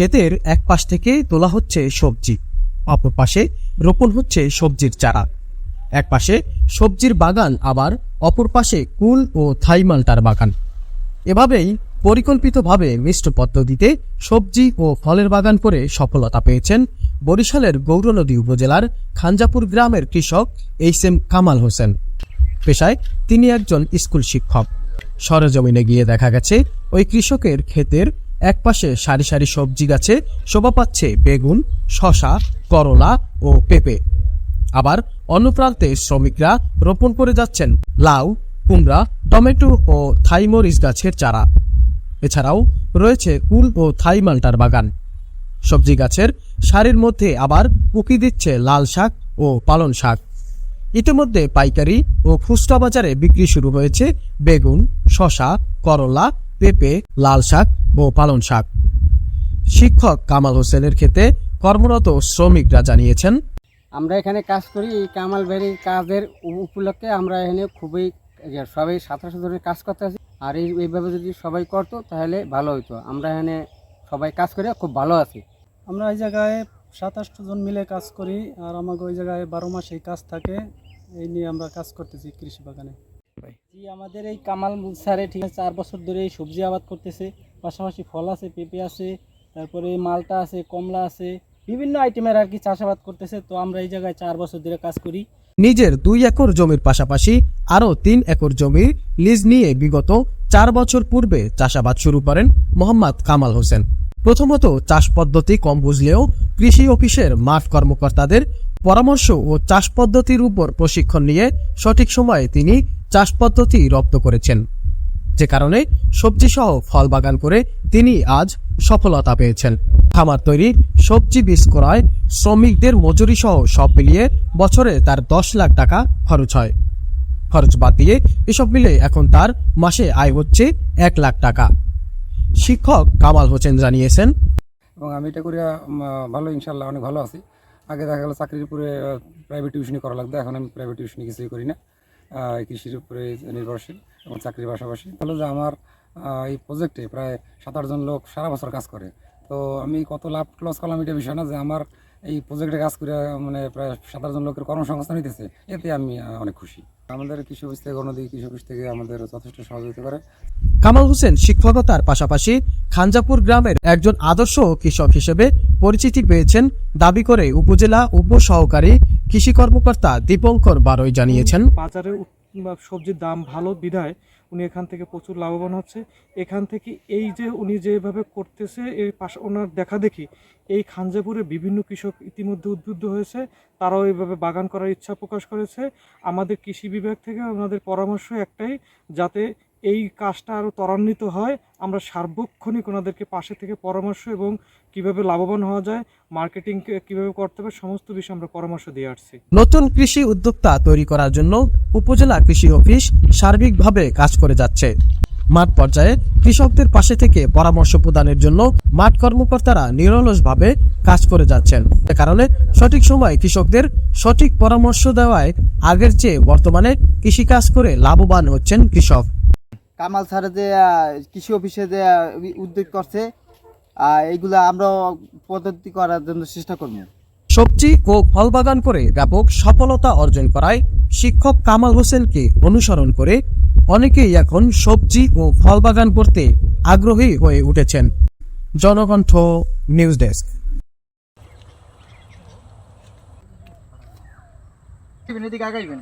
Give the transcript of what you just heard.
ক্ষেতের এক পাশ থেকে তোলা হচ্ছে সবজি, অপর পাশে রোপণ হচ্ছে সবজির চারা। এক পাশে সবজির বাগান, আবার অপর পাশে কুল ও থাই মাল্টার বাগান। এভাবেই পরিকল্পিতভাবে মিষ্ট পদ্ধতিতে সবজি ও ফলের বাগান করে সফলতা পেয়েছেন বরিশালের গৌরনদী উপজেলার খানজাপুর গ্রামের কৃষক এইচ এম কামাল হোসেন। পেশায় তিনি একজন স্কুল শিক্ষক। সরেজমিনে গিয়ে দেখা গেছে, ওই কৃষকের ক্ষেতের একপাশে সারি সারি সবজি গাছে শোভা পাচ্ছে বেগুন শশা করলা ও পেঁপে। আবার অন্য প্রান্তে শ্রমিকরা রোপণ করে যাচ্ছেন লাউ, কুমড়া, টমেটো ও থাই মরিচ গাছের চারা। এছাড়াও রয়েছে কুল ও থাই মাল্টার বাগান। সবজি গাছের সারির মধ্যে আবার উকি দিচ্ছে লাল শাক ও পালন শাক। ইতিমধ্যে পাইকারি ও খুচরা বাজারে বিক্রি শুরু হয়েছে বেগুন শশা করলা, পেঁপে, লাল শাক ও পালন শাক শিক্ষক কামাল হোসেনের ক্ষেত্রে কর্মরত শ্রমিকরা জানিয়েছেন আমরা এখানে কাজ করি এই কামাল বাড়ির কাজের উপলক্ষে আমরা এখানে খুবই সবাই সাঁতার ধরে কাজ করতে আছি আর এইভাবে যদি সবাই করতো তাহলে ভালো হতো আমরা এখানে সবাই কাজ করে খুব ভালো আছি। আমরা এই জায়গায় সাতাশটা জন মিলে কাজ করি আর আমাকে ওই জায়গায় বারো মাস এই কাজ থাকে। এই নিয়ে আমরা কাজ করতেছি কৃষি বাগানে। জি আমাদের এই কামাল স্যারে ঠিক আছে চার বছর ধরে এই সবজি আবাদ করতেছে। পাশাপাশি ফল আছে, পেঁপে আছে, তারপরে মালটা আছে, কমলা আছে, বিভিন্ন আইটেমের আর কি চাষাবাদ করতেছে। তো আমরা এই জায়গায় চার বছর ধরে কাজ করি। নিজের দুই একর জমির পাশাপাশি আরও তিন একর জমি লিজ নিয়ে বিগত চার বছর পূর্বে চাষাবাদ শুরু করেন মোহাম্মদ কামাল হোসেন। প্রথমত চাষ পদ্ধতি কম বুঝলেও কৃষি অফিসের মাঠ কর্মকর্তাদের পরামর্শ ও চাষ পদ্ধতির উপর প্রশিক্ষণ নিয়ে সঠিক সময়ে তিনি চাষ পদ্ধতি রপ্ত করেছেন। যে কারণে সবজি সহ ফল বাগান করে তিনি আজ সফলতা পেয়েছেন। খামার তৈরি সবজি বীজ করায় শ্রমিকদের মজুরি সহ সব মিলিয়ে বছরে তার দশ লাখ টাকা খরচ হয়। খরচ বাদ দিয়ে এসব মিলে এখন তার মাসে আয় হচ্ছে এক লাখ টাকা। শিক্ষক কামাল হোসেন জানিয়েছেন, এবং আমি এটা করে ভালো ইনশাল্লাহ অনেক ভালো আছি। আগে দেখা গেল চাকরির উপরে প্রাইভেট টিউশনি করা লাগতো, এখন আমি প্রাইভেট টিউশনি কিছুই করি না। কৃষির উপরে নির্ভরশীল এবং চাকরির পাশাপাশি। তাহলে যে আমার এই প্রজেক্টে প্রায় সাত আটজন লোক সারা বছর কাজ করে। তো আমি কত লাভ লস করলাম এটা বিষয় না, যে আমার এই প্রজেক্টে কাজ করে মানে প্রায় সাত আটজন লোকের কর্মসংস্থান হইতেছে এতে আমি অনেক খুশি। আমাদের কৃষি অফিস থেকে গণদি কৃষি অফিস থেকে আমাদের যথেষ্ট সহযোগিতা করে কামাল হোসেন শিক্ষকতার পাশাপাশি খানজাপুর গ্রামের একজন আদর্শ কৃষক হিসেবে পরিচিতি পেয়েছেন দাবি করে উপজেলা উপ সহকারী কৃষি কর্মকর্তা দীপঙ্কর বারই জানিয়েছেন। বাজারে সবজির দাম ভালো বিধায় উনি এখান থেকে প্রচুর লাভবান হচ্ছে। এখান থেকে এই যে উনি যেভাবে করতেছে, এর পাশ ওনার দেখা দেখি, এই খাঞ্জাপুরে বিভিন্ন কৃষক ইতিমধ্যে উদ্বুদ্ধ হয়েছে। তারাও এইভাবে বাগান করার ইচ্ছা প্রকাশ করেছে। আমাদের কৃষি বিভাগ থেকে আমাদের পরামর্শ একটাই, যাতে এই কাজটা আরও ত্বরান্বিত হয়। আমরা সার্বক্ষণিক ওনাদেরকে পাশে থেকে পরামর্শ এবং কীভাবে লাভবান হওয়া যায় মার্কেটিং কীভাবে করতে হবে, সমস্ত বিষয়ে আমরা পরামর্শ দিয়ে আসছি। নতুন কৃষি উদ্যোক্তা তৈরি করার জন্য উপজেলা কৃষি অফিস সার্বিকভাবে কাজ করে যাচ্ছে। মাঠ পর্যায়ে কৃষকদের পাশে থেকে পরামর্শ প্রদানের জন্য মাঠ কর্মকর্তারা নিরলসভাবে কাজ করে যাচ্ছেন। এ কারণে সঠিক সময় কৃষকদের সঠিক পরামর্শ দেওয়ায় আগের চেয়ে বর্তমানে কৃষিকাজ করে লাভবান হচ্ছেন কৃষক। কামাল স্যার যে আহ, কৃষি অফিসে যে উদ্যোগ করছে এইগুলো আমরা পদ্ধতি করার জন্য চেষ্টা করব। সবজি ও ফল বাগান করে ব্যাপক সফলতা অর্জন করায় শিক্ষক কামাল হোসেনকে অনুসরণ করে অনেকেই এখন সবজি ও ফল বাগান করতে আগ্রহী হয়ে উঠেছেন। Janakantha news desk. আগাইবেন